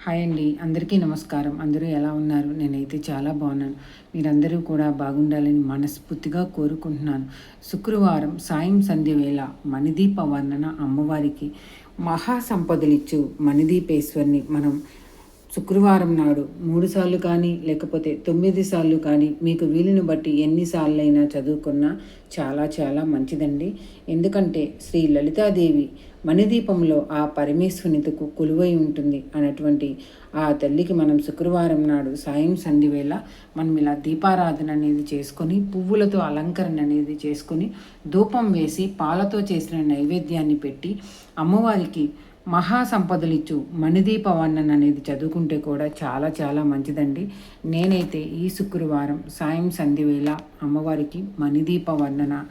Hi అండి. అందరికీ నమస్కారం. అందరూ ఎలా ఉన్నారు? నేనైతే చాలా బాగున్నాను. మీరందరూ కూడా బాగుండాలని మనస్ఫూర్తిగా కోరుకుంటున్నాను. శుక్రవారం సాయం సంధ్య వేళ మణిదీప వర్ణన అమ్మవారికి మహా సంపదలిచ్చు మణిదీపేశ్వరిని మనం శుక్రవారం నాడు మూడు సార్లు కానీ లేకపోతే తొమ్మిది సార్లు కానీ మీకు వీలుని బట్టి ఎన్నిసార్లైనా చదువుకున్నా చాలా చాలా మంచిదండి. ఎందుకంటే శ్రీ లలితాదేవి మణిదీపంలో ఆ పరమేశ్వరునితకు కొలువై ఉంటుంది అన్నటువంటి ఆ తల్లికి మనం శుక్రవారం నాడు సాయం సంధివేళ మనం ఇలా దీపారాధన అనేది చేసుకొని పువ్వులతో అలంకరణ అనేది చేసుకొని ధూపం వేసి పాలతో చేసిన నైవేద్యాన్ని పెట్టి అమ్మవారికి మహా సంపదలిచ్చు మణిదీప వర్ణన అనేది చదువుకుంటే కూడా చాలా చాలా మంచిదండి. నేనైతే ఈ శుక్రవారం సాయం సంధివేళ అమ్మవారికి మణిదీప వర్ణన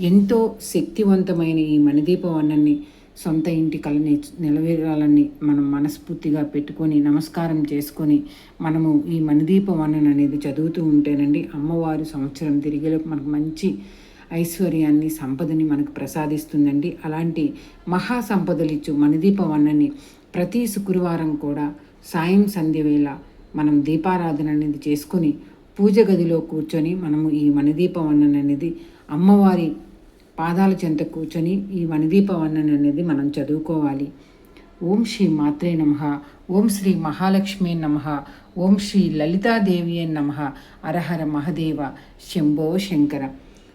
ఎంతో శక్తివంతమైన ఈ మణిదీప వర్ణన్ని సొంత ఇంటి కళని నెలవేరాలని మనం మనస్ఫూర్తిగా పెట్టుకొని నమస్కారం చేసుకొని మనము ఈ మణిదీప వర్ణన అనేది చదువుతూ ఉంటేనండి అమ్మవారు సంవత్సరం తిరిగేలోపు మనకు మంచి ఐశ్వర్యాన్ని సంపదని మనకు ప్రసాదిస్తుందండి. అలాంటి మహా సంపదలిచ్చు మణిదీప వన్నని ప్రతి శుక్రవారం కూడా సాయం సంధ్య వేళ మనం దీపారాధన అనేది చేసుకొని పూజ గదిలో కూర్చొని మనము ఈ మణిదీప వన్నన అనేది అమ్మవారి పాదాల చెంత కూర్చొని ఈ మణిదీప వర్ణన అనేది మనం చదువుకోవాలి. ఓం శ్రీ మాత్రే నమ ఓం శ్రీ మహాలక్ష్మే నమ ఓం శ్రీ లలితాదేవి నమ అరహర మహదేవ శంభో శంకర.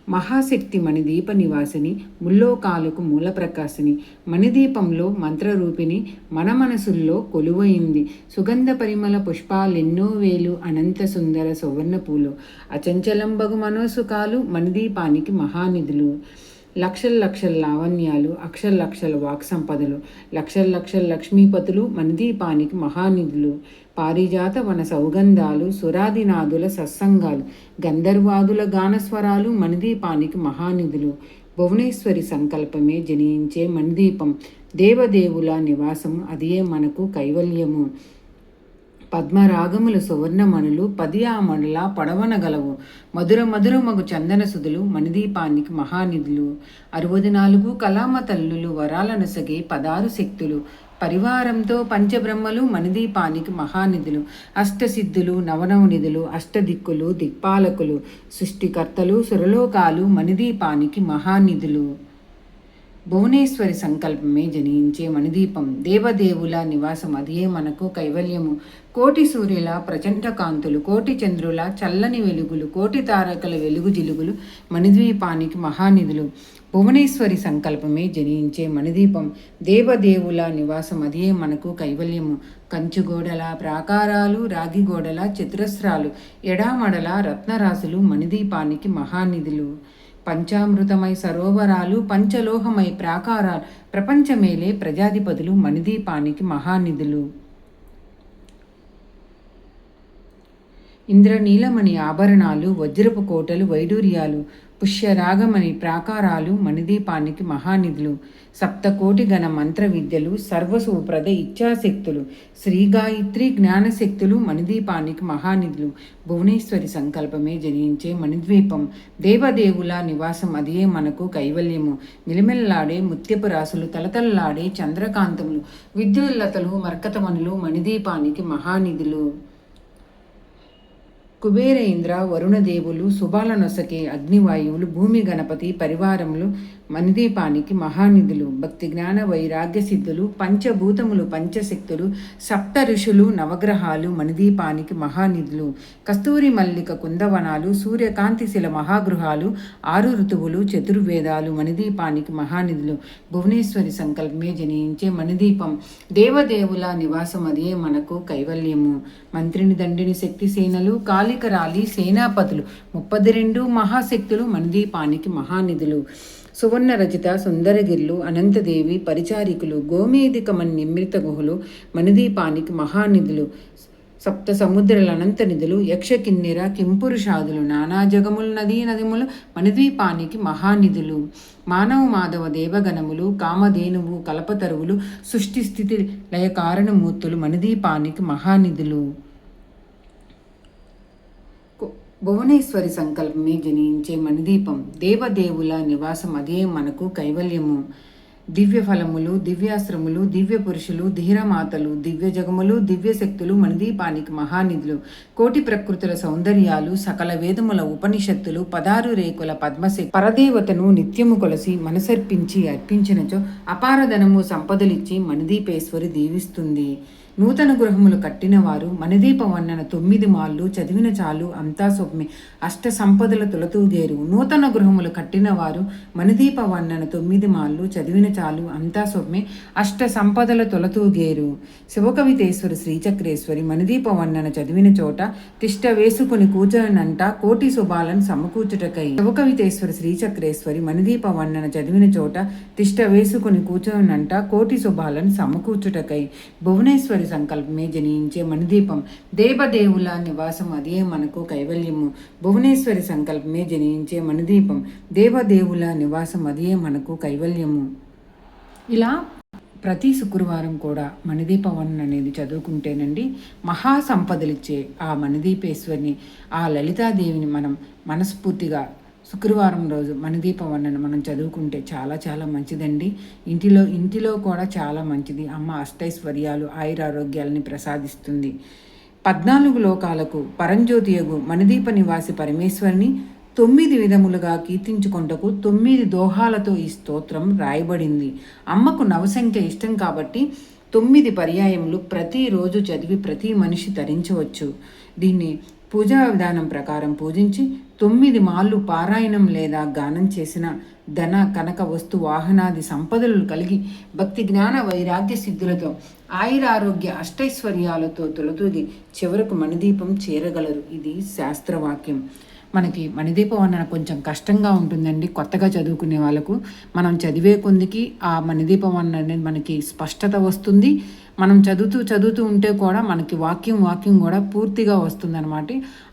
మహాశక్తి మణిదీప నివాసిని ముల్లోకాలకు మూల ప్రకాశిని మణిదీపంలో మంత్రరూపిణి మన మనసుల్లో కొలువైంది. సుగంధ పరిమళ పుష్పాలెన్నో వేలు అనంత సుందర సువర్ణ పూలు అచంచలంబగు మనోసుకాలు మణిదీపానికి మహానిధులు. లక్షల లక్షల లావణ్యాలు అక్షర లక్షల వాక్ సంపదలు లక్షల లక్షల లక్ష్మీపతులు మనదీపానికి మహానిధులు పారిజాత వన సౌగంధాలు సురాదినాదుల సత్సంగాలు గంధర్వాదుల గానస్వరాలు మణిదీపానికి మహానిధులు భువనేశ్వరి సంకల్పమే జనించే మణిదీపం దేవదేవుల నివాసము అదే మనకు కైవల్యము. పద్మరాగములు సువర్ణమణులు పదియామణుల పడవనగలవు మధుర మధురమగు చందన సుధులు మణిదీపానికి మహానిధులు అరవది నాలుగు కళామ తల్లులు వరాలనసగే పదారు శక్తులు పరివారంతో పంచబ్రహ్మలు మణిదీపానికి మహానిధులు అష్టసిద్ధులు నవనవనిధులు అష్టదిక్కులు దిక్పాలకులు సృష్టికర్తలు సురలోకాలు మణిదీపానికి మహానిధులు. భువనేశ్వరి సంకల్పమే జనించే మణిదీపం. దేవదేవుల నివాసం అదే మనకు కైవల్యము. కోటి సూర్యుల ప్రచండ కాంతులు కోటి చంద్రుల చల్లని వెలుగులు కోటి తారకల వెలుగు జిలుగులు మణిద్వీపానికి మహానిధులు. భువనేశ్వరి సంకల్పమే జనించే మణిదీపం. దేవదేవుల నివాసం అదే మనకు కైవల్యము. కంచుగోడల ప్రాకారాలు రాగిగోడల చతురస్రాలు ఎడామడల రత్నరాశులు మణిదీపానికి మహానిధులు. పంచామృతమై సరోవరాలు పంచలోహమై ప్రాకారాలు ప్రపంచమేలే ప్రజాధిపతులు మణిదీపానికి మహానిధులు. ఇంద్రనీలమణి ఆభరణాలు వజ్రపు కోటలు వైడూర్యాలు పుష్యరాగమణి ప్రాకారాలు మణిదీపానికి మహానిధులు సప్తకోటి గణ మంత్ర విద్యలు సర్వసూప్రద ఇచ్ఛాశక్తులు శ్రీగాయత్రి జ్ఞానశక్తులు మణిదీపానికి మహానిధులు భువనేశ్వరి సంకల్పమే జనించే మణిద్వీపం దేవదేవుల నివాసం అదే మనకు కైవల్యము. నిలిమెల్లాడే ముత్యపు రాసులు తలతల్లాడే చంద్రకాంతములు విద్యుల్లతలు మర్కతమనులు మణిదీపానికి మహానిధులు. కుబేర ఇంద్ర వరుణదేవులు శుభాలనొసకే అగ్నివాయువులు భూమి గణపతి పరివారములు మణిదీపానికి మహానిధులు భక్తి జ్ఞాన వైరాగ్య సిద్ధులు పంచభూతములు పంచశక్తులు సప్త ఋషులు నవగ్రహాలు మణిదీపానికి మహానిధులు కస్తూరి మల్లిక కుందవనాలు సూర్యకాంతి శిల మహాగృహాలు ఆరు ఋతువులు చతుర్వేదాలు మణిదీపానికి మహానిధులు భువనేశ్వరి సంకల్పమే జనించే మణిదీపం దేవదేవుల నివాసం అదే మనకు కైవల్యము. మంత్రిని దండిని శక్తి సేనలు కాళికరాలి సేనాపతులు ముప్పది రెండు మహాశక్తులు మణిదీపానికి మహానిధులు. సువర్ణ రచిత సుందరగిర్లు అనంతదేవి పరిచారికులు గోమేధికమని నిమ్మిత గుహలు మణిదీపానికి మహానిధులు సప్త సముద్రల అనంత నిధులు యక్ష కిన్నెర కింపురుషాదులు నానా జగములు నదీ నదిములు మణిద్వీపానికి మహానిధులు మానవ మాధవ దేవగణములు కామధేనువు కల్పతరువులు సృష్టి స్థితి లయ కారణమూర్తులు మణిదీపానికి మహానిధులు. భువనేశ్వరి సంకల్పమే జనించే మణిదీపం. దేవదేవుల నివాసం అదే మనకు కైవల్యము. దివ్య ఫలములు దివ్యాశ్రములు దివ్య పురుషులు ధీరమాతలు దివ్య జగములు దివ్య శక్తులు మణిదీపానికి మహానిధులు. కోటి ప్రకృతుల సౌందర్యాలు సకల వేదముల ఉపనిషత్తులు పదారు రేకుల పద్మశక్తి పరదేవతను నిత్యము కొలసి మనసర్పించి అర్పించినచో అపారధనము సంపదలిచ్చి మణిదీపేశ్వరి దీవిస్తుంది. నూతన గృహములు కట్టినవారు మనదీప వర్ణన తొమ్మిది మాళ్ళు చదివిన చాలు అంతా సొమ్మి. అష్ట సంపదల తులతూగేరు నూతన గృహములు కట్టినవారు మనదీప వన్నన తొమ్మిది మాళ్ళు చదివిన చాలు అంతా సొమ్మి. అష్ట సంపదల తొలతూగేరు శివకవితేశ్వరి శ్రీచక్రేశ్వరి మనదీప వన్నన చదివిన చోట తిష్ట వేసుకుని కూర్చోనంట కోటి శుభాలను సమకూర్చుటకై. శివకవితేశ్వరి శ్రీచక్రేశ్వరి మనదీప వర్ణన చదివిన చోట తిష్ట వేసుకుని కూర్చోనంట కోటి శుభాలను సమకూర్చుటకై. భువనేశ్వరి ఈశ్వరి సంకల్పమే జనించే మణిదీపం. దేవదేవుల నివాసం అదే మనకు కైవల్యము. భువనేశ్వరి సంకల్పమే జనించే మణిదీపం. దేవదేవుల నివాసం అదే మనకు కైవల్యము. ఇలా ప్రతి శుక్రవారం కూడా మణిదీపవన్ అనేది చదువుకుంటేనండి మహాసంపదలిచ్చే ఆ మణిదీపేశ్వరిని ఆ లలితాదేవిని మనం మనస్ఫూర్తిగా శుక్రవారం రోజు మనదీప వర్ణన మనం చదువుకుంటే చాలా చాలా మంచిదండి. ఇంటిలో ఇంటిలో కూడా చాలా మంచిది. అమ్మ అష్టైశ్వర్యాలు ఆయురారోగ్యాలని ప్రసాదిస్తుంది. పద్నాలుగు లోకాలకు పరంజ్యోతియగు మణిదీప నివాసి పరమేశ్వరిని తొమ్మిది విధములుగా కీర్తించుకుంటకు తొమ్మిది దోహాలతో ఈ స్తోత్రం రాయబడింది. అమ్మకు నవసంఖ్య ఇష్టం కాబట్టి తొమ్మిది పర్యాయములు ప్రతిరోజు చదివి ప్రతి మనిషి ధరించవచ్చు దీన్ని పూజా విధానం ప్రకారం పూజించి తొమ్మిది మాళ్ళు పారాయణం లేదా గానం చేసిన ధన కనక వస్తు వాహనాది సంపదలు కలిగి భక్తి జ్ఞాన వైరాగ్య సిద్ధులతో ఆయురారోగ్య అష్టైశ్వర్యాలతో తొలతూగి చివరకు మణిదీపం చేరగలరు. ఇది శాస్త్రవాక్యం. మనకి మణిదీప వర్ణన కొంచెం కష్టంగా ఉంటుందండి కొత్తగా చదువుకునే వాళ్ళకు. మనం చదివే కొందికి ఆ మణిదీప అన్న అనేది మనకి స్పష్టత వస్తుంది. మనం చదువుతూ చదువుతూ ఉంటే కూడా మనకి వాక్యం వాక్యం కూడా పూర్తిగా వస్తుందన్నమాట.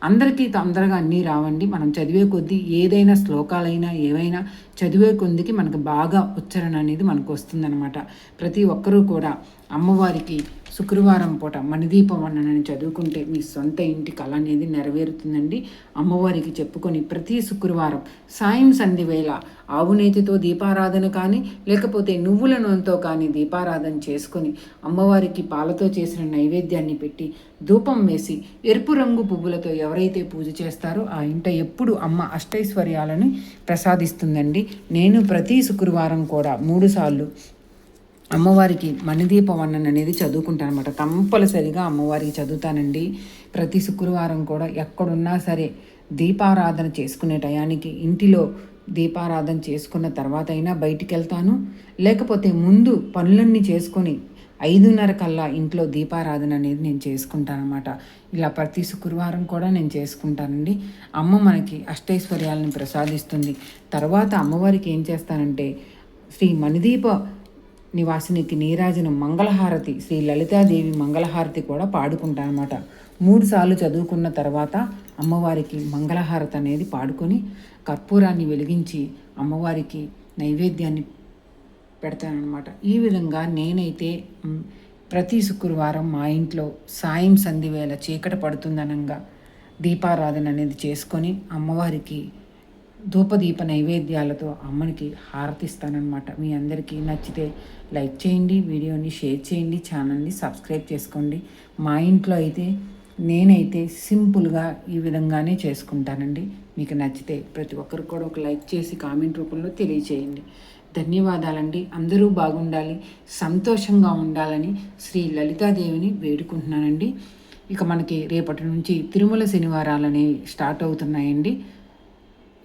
అందరికీ తొందరగా అన్నీ రావండి. మనం చదివే కొద్దీ ఏదైనా శ్లోకాలైనా ఏవైనా చదివే కొద్దికి మనకు బాగా ఉచ్చరణ అనేది మనకు వస్తుందన్నమాట. ప్రతి ఒక్కరూ కూడా అమ్మవారికి శుక్రవారం పూట మణిదీపం వర్ణనని చదువుకుంటే మీ సొంత ఇంటి కళ అనేది నెరవేరుతుందండి. అమ్మవారికి చెప్పుకొని ప్రతి శుక్రవారం సాయం సంధి వేళ ఆవునేతితో దీపారాధన కానీ లేకపోతే నువ్వుల నూనెతో కానీ దీపారాధన చేసుకొని అమ్మవారికి పాలతో చేసిన నైవేద్యాన్ని పెట్టి ధూపం వేసి ఎరుపు రంగు పువ్వులతో ఎవరైతే పూజ చేస్తారో ఆ ఇంట ఎప్పుడు అమ్మ అష్టైశ్వర్యాలను ప్రసాదిస్తుందండి. నేను ప్రతి శుక్రవారం కూడా మూడుసార్లు అమ్మవారికి మణిదీప వర్ణన అనేది చదువుకుంటాను అనమాట కంపల్సరిగా అమ్మవారికి చదువుతానండి. ప్రతి శుక్రవారం కూడా ఎక్కడున్నా సరే దీపారాధన చేసుకునే టయానికి ఇంటిలో దీపారాధన చేసుకున్న తర్వాత అయినా బయటికి వెళ్తాను లేకపోతే ముందు పనులన్నీ చేసుకొని ఐదున్నర కల్లా ఇంట్లో దీపారాధన అనేది నేను చేసుకుంటానమాట ఇలా ప్రతి శుక్రవారం కూడా నేను చేసుకుంటానండి. అమ్మ మనకి అష్టైశ్వర్యాలను ప్రసాదిస్తుంది. తర్వాత అమ్మవారికి ఏం చేస్తానంటే శ్రీ మణిదీప నివాసినికి నీరాజనం మంగళహారతి శ్రీ లలితాదేవి మంగళహారతి కూడా పాడుకుంటానమాట మూడు సార్లు చదువుకున్న తర్వాత అమ్మవారికి మంగళహారతి అనేది పాడుకొని కర్పూరాన్ని వెలిగించి అమ్మవారికి నైవేద్యాన్ని పెడతానమాట ఈ విధంగా నేనైతే ప్రతి శుక్రవారం మా ఇంట్లో సాయం సంధి వేళ చీకట పడుతుందనంగా దీపారాధన అనేది చేసుకొని అమ్మవారికి ధూపదీప నైవేద్యాలతో అమ్మనికి హారతిస్తానమాట మీ అందరికీ నచ్చితే లైక్ చేయండి వీడియోని షేర్ చేయండి ఛానల్ని సబ్స్క్రైబ్ చేసుకోండి. మా ఇంట్లో అయితే నేనైతే సింపుల్గా ఈ విధంగానే చేసుకుంటానండి. మీకు నచ్చితే ప్రతి ఒక్కరు కూడా ఒక లైక్ చేసి కామెంట్ రూపంలో తెలియచేయండి. ధన్యవాదాలండి. అందరూ బాగుండాలి సంతోషంగా ఉండాలని శ్రీ లలితాదేవిని వేడుకుంటున్నానండి. ఇక మనకి రేపటి నుంచి తిరుమల శనివారాలు అనేవి స్టార్ట్ అవుతున్నాయండి.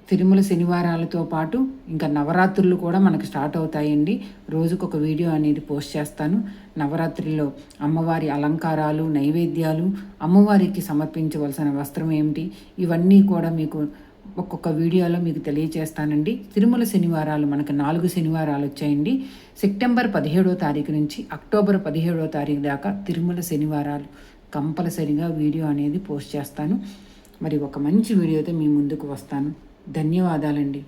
తిరుమల శనివారాలతో పాటు ఇంకా నవరాత్రులు కూడా మనకు స్టార్ట్ అవుతాయండి. రోజుకు ఒక వీడియో అనేది పోస్ట్ చేస్తాను. నవరాత్రిలో అమ్మవారి అలంకారాలు నైవేద్యాలు అమ్మవారికి సమర్పించవలసిన వస్త్రం ఏమిటి ఇవన్నీ కూడా మీకు ఒక్కొక్క వీడియోలో మీకు తెలియజేస్తానండి తిరుమల శనివారాలు మనకు నాలుగు శనివారాలు వచ్చాయండి. సెప్టెంబర్ పదిహేడో తారీఖు నుంచి అక్టోబర్ పదిహేడో తారీఖు దాకా తిరుమల శనివారాలు కంపల్సరిగా వీడియో అనేది పోస్ట్ చేస్తాను. మరి ఒక మంచి వీడియోతో మీ ముందుకు వస్తాను. ధన్యవాదాలండి.